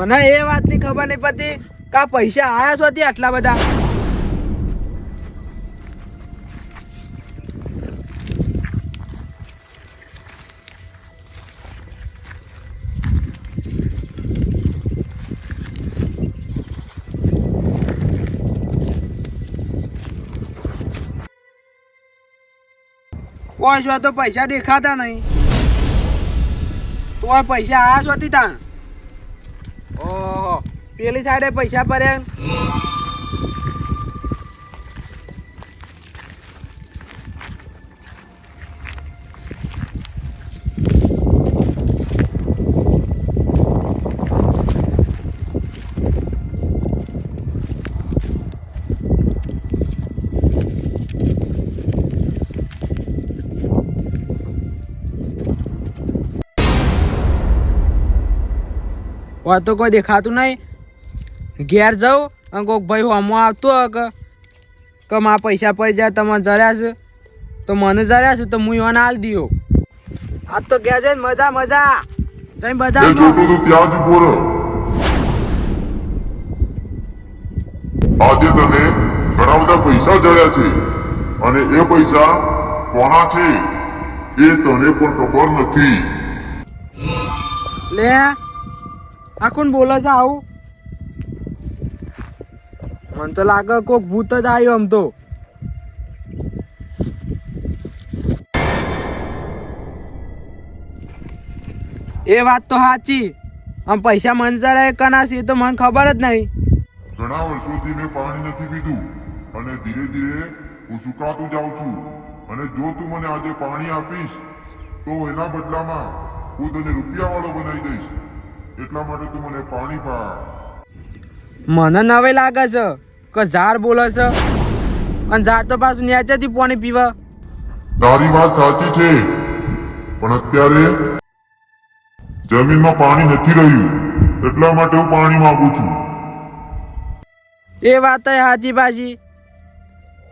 મને એ વાતની ખબર નહીં પડતી કે પૈસા આયા શોથી આટલા બધા? છો તો પૈસા દેખાતા નહીં. તો પૈસા આયા તાણ. ઓહો પેલી સાઈડે પૈસા ભરે. હોય તો કોઈ દેખાતું નહીં. ઘેર જાઉં અને કોઈક ભાઈ હોમો આવતો કે કે મારા પૈસા પડી જાય તમે જર્યા છે. તો મને જર્યા છે તો હું એને હાલ દીયો. આજ તો ઘેર જઈને મજા મજા. જઈ બધા આજે તને ઘણા બધા પૈસા જડ્યા છે અને એ પૈસા કોના છે એ તને પણ ખબર નથી. લે આ કોણ બોલે છે આવું? મને તો લાગે કોક ભૂત જ આવ્યો આમ તો. એ વાત તો સાચી. આમ પૈસા મંજર કના છે એ તો મને ખબર જ નહીં. ઘણા વર્ષોથી મેં પાણી નથી પીધું અને ધીરે ધીરે હું સુકાતું જાઉં છું. અને જો તું મને આજે પાણી આપીશ તો એના બદલામાં હું તને રૂપિયા વાળો બનાવી દઈશ. એટલા માટે તું મને પાણી પા. મને નવે લાગે છે. કે ઝાડ બોલે છે? અને ઝાડ તો પાછું ન્યાચાથી પાણી પીવા. તારી વાત સાચી છે. પણ અત્યારે જમીનમાં પાણી નથી રહ્યું. એટલા માટે હું પાણી માંગુ છું. એ વાત તો સાચી પાછી.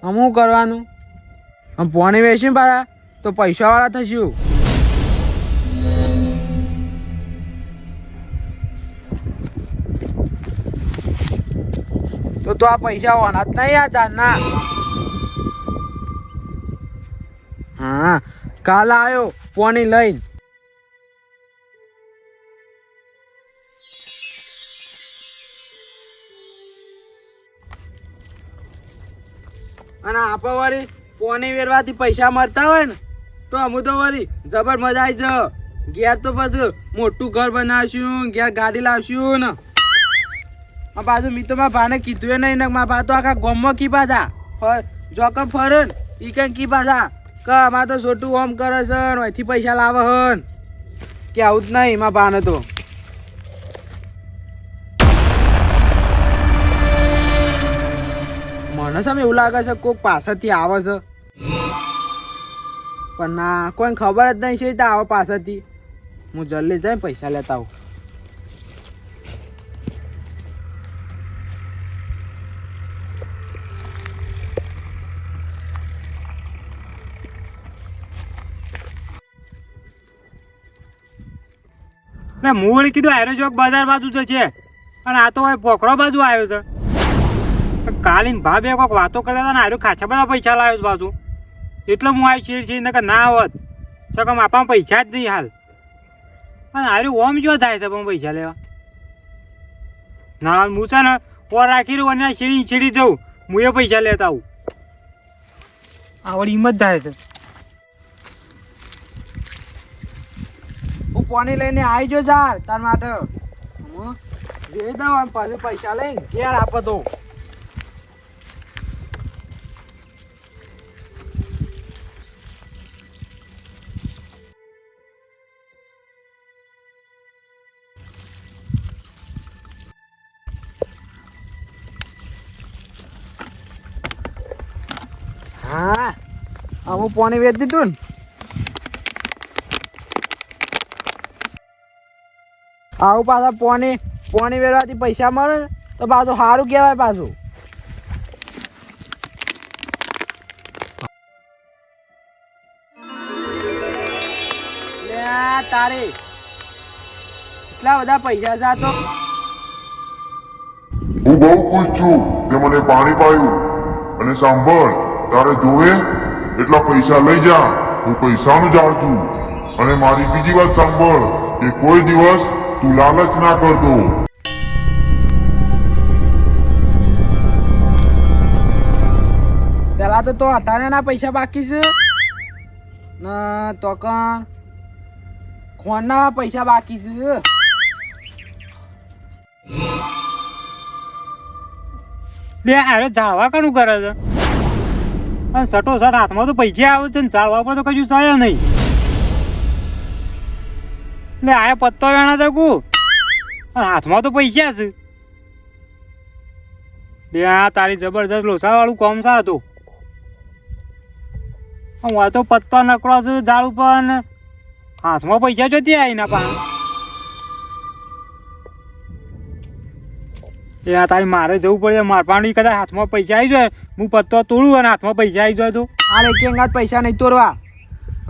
આમ શું કરવાનું? આમ પાણી વેચીને પાછા તો પૈસાવાળા થશું. તો આ પૈસા હોવાના જ નહીં આ ચારના હા, કાલ આવ્યો પોની લઈને. અને આપણે વળી પોની વેરવાથી પૈસા મળતા હોય ને, તો અમુ તો વળી જબર મજા આવી જ. ઘેર તો પછી મોટું ઘર બનાવશું ઘેર ગાડી લાવશું ને. આ બાજુ મેં તો મારા ભાને કીધું નહીં ને મારા ભા તો આખા ગોમમાં કી પાછા જોકમ ફરન, ઈ કઈ કી પાછા કે અમારે તો છોટું ઓમ કરે છે અહીંથી પૈસા લાવે હન કે આવું જ નહીં મારા ભાને તો. મને સામે એવું લાગે છે કોઈક પાછળથી આવે છે. પણ ના, કોઈને ખબર જ નહીં છે તો આવે પાછળથી હું જલ્દી જઈને પૈસા લેતા આવું. ને મૂળ કીધું આયરો બજાર બાજુ તો છે. અને આ તો હવે પોખરો બાજુ આવ્યો છે. કાલીન ભા બે કોઈક વાતો કરતા હતા ને આયરો ખાસા બધા પૈસા લાવ્યો બાજુ. એટલે હું આવી છીએ છીએ કે ના આવત સકમ આપણા પૈસા જ નહીં હાલ. અને આયરો ઓમ જો થાય છે પણ પૈસા લેવા. ના, હું છે ને ઓ રાખી રહ્યું અને આ શેરી જવું હું એ પૈસા લેતા આવું. આવડી હિંમત થાય છે. પાણી લઈને આવી જો ચાર તાર માટે. જોઈ દઉં આમ પાછું પૈસા લઈને, ઘેર આપો તો. હા હું પોણી વેચ દીધું ને. આવું પાછા પોણી પોણી વેરવાથી પૈસા મળે ને, તો પાછું સારું કહેવાય પાછું. તારે. એટલા બધા પૈસા છે તો. હું બહુ ખુશ છું કે મને પાણી પાયું. અને સાંભળ, તારે જોવે, એટલા પૈસા લઈ જા, હું પૈસાનું જાણ છું. અને મારી બીજી વાત સાંભળ, કે કોઈ દિવસ તું લાલચ ના કરતો પેલા તો તો અટાણે પૈસા બાકી છે. ને તો કણ ખોના પૈસા બાકી છે. બે અરે જાળવા કનું કરે છે. અને સટો સટ હાથમાં તો પૈસા આવે છે ને જાળવા પર તો કજું થાય નહીં. લે આ પત્તો વેણા છે હાથમાં તો પૈસા છે. બે આ તારી જબરદસ્ત લોસા વાળું કોમ સા હતું હું આ તો પત્તો નકળો છું ઝાડ પણ હાથમાં પૈસા જોતી આવી ના પા એ, આ તારી મારે જવું પડે મારપાણી કદાચ હાથમાં પૈસા આવી જાય, હું પત્તો તોડું અને હાથમાં પૈસા આવી જાય તો. આ અંગાત પૈસા નહીં તોડવા?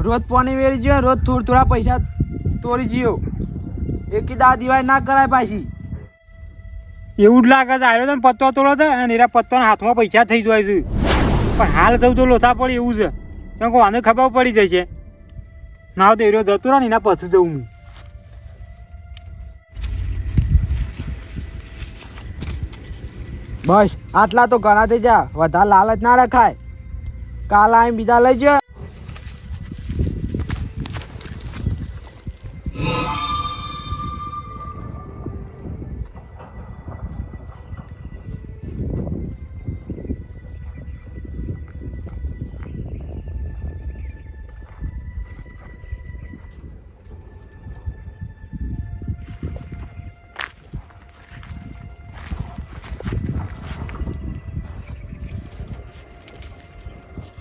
રોજ પોની વેરી ગયો રોજ થોડા થોડા પૈસા તોડી જીઓ. એકી દા દિવાળી ના કરાય પાછી. એવું જ લાગે છે આવ્યો છે ને પત્તો તોડો છે અને એના પત્તાના હાથમાં પૈસા થઈ જાય છે. પણ હાલ થયું તો લોથા પડે એવું છે. કેમ કે આને ખબર પડી જશે ના તો એરો જતો રહે ને એના પછી જવું હું. બસ આટલા તો ઘણા થઈ જા વધારે લાલચ ના રખાય. કાલ આવીને બીજા લઈ જો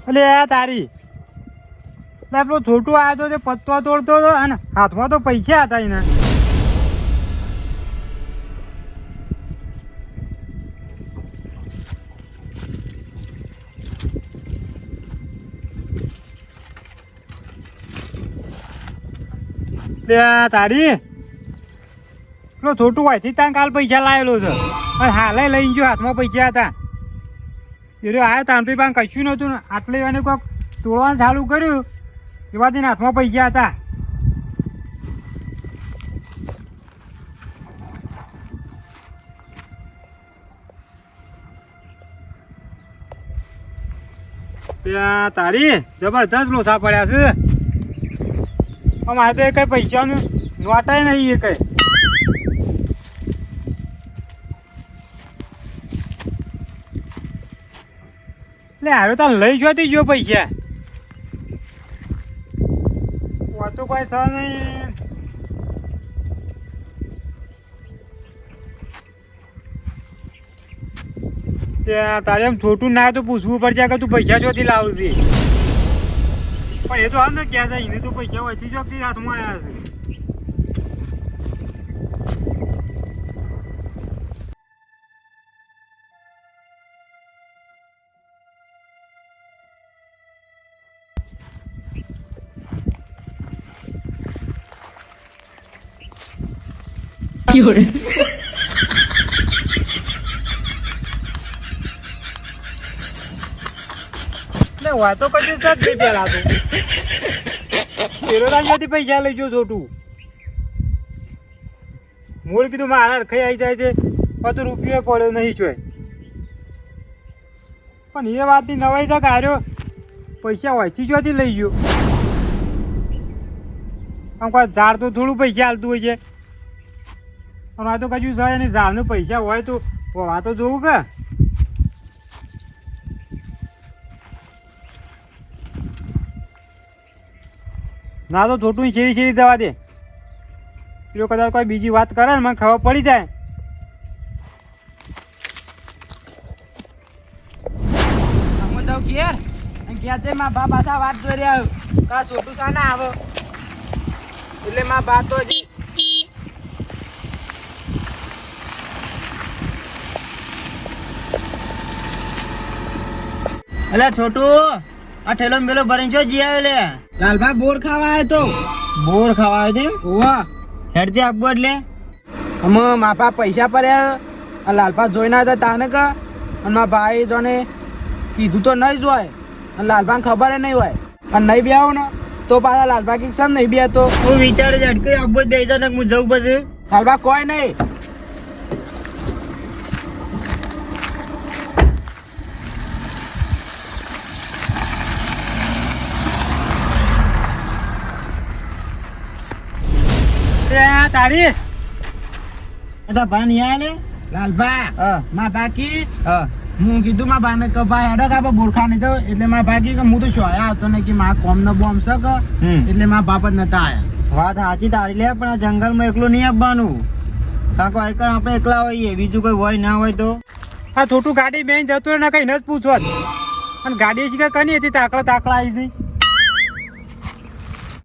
એટલે આ તારી. એટલે પેલો છોટું આવ્યો તો પત્તો તોડતો હતો અને હાથમાં તો પૈસા હતા એને. તારી. પેલો છોટું હોયથી ત્યાં કાલ પૈસા લાવેલો છે. અને હાલે લઈને ગયો હાથમાં પૈસા હતા. એ રહ્યો આવ્યો તાણ તો એ પાસે કશું નહોતું. ને આટલે એને કોઈક તોડવાનું ચાલુ કર્યું. એવા તેના હાથમાં પૈસા હતા. ત્યાં તારી જબરદસ્ત લોસા પડ્યા છે. અમારે તો એ કઈ પૈસાનું નોટાય નહીં એ કઈ. એટલે હારો તાર લઈ જોતી જો પૈસા. વાતો કોઈ છે નહીં. તારે એમ છોટું ના તો પૂછવું પડશે કે તું પૈસા ચોથી લાવું છે પણ એ તો હા ને ક્યાં જાય એને તો પૈસા વધી ચોકથી હાથમાં આવ્યા છે. પેલા તો પેલો પૈસા લઈ છોટું મૂળ કીધું મારા રખાઈ આવી જાય છે તો રૂપિયો પડ્યો નહીં જોય પણ એ વાતની નવાઈ છે કે હાર્યો પૈસા વાંચી જોથી લઈ ગયો આમ કોઈ ઝાડ તો થોડું પૈસા હાલતું હોય છે પણ આ તો કજુ છે અને ઝાડનું પૈસા હોય તો આ તો જોવું કે. ના તો છોટું છેડી છેડી દવા દે. પેલો કદાચ કોઈ બીજી વાત કરે ને, મને ખબર પડી જાય. ઘેર ઘેર જઈ મારા બા વાત જોઈ રહ્યા કા છોટું સા ના આવો? એટલે મા બા તો હજી છોટું આ ઠેલો મેલો ભરીને છો જી આવે લે. લાલભાઈ બોર ખાવા આવ્યો તો. બોર ખાવા આવે તેમ? ઓવા હેડથી આપવું એટલે. અમે માપા પૈસા પડ્યા આ જોઈ જોઈને હતા તાને કા? અને મારા ભાઈ જોને કીધું તો નહીં જ હોય. અને લાલપાને ખબર નહીં હોય. અને નહીં બી આવો ને તો પાછા લાલપા કીક સમ નહીં બી તો હું વિચારે જ અટકી આપવો જ બેસા ને હું જવું પછી. લાલપા કોઈ નહીં. એ તારી. તો બાકી. હું. કીધું બાને કે ભાઈ હેડો કાપા બોરખા નહીં તો એટલે મારા ભાગી કે હું તો શોયા આવતો ને કે મારા કોમ નો બોમ છે એટલે મારા બાપ જ નતા આયા. વાત સાચી તારી લે પણ આ જંગલમાં એકલું નહીં આપવાનું કારણ કે આઈકણ આપણે એકલા હોઈએ બીજું કોઈ હોય ના હોય તો. આ છોટું ગાડી બેન જતું ને કઈ ન જ પૂછો અને ગાડી શીખે કની હતી તાકડા તાકડા આવી હતી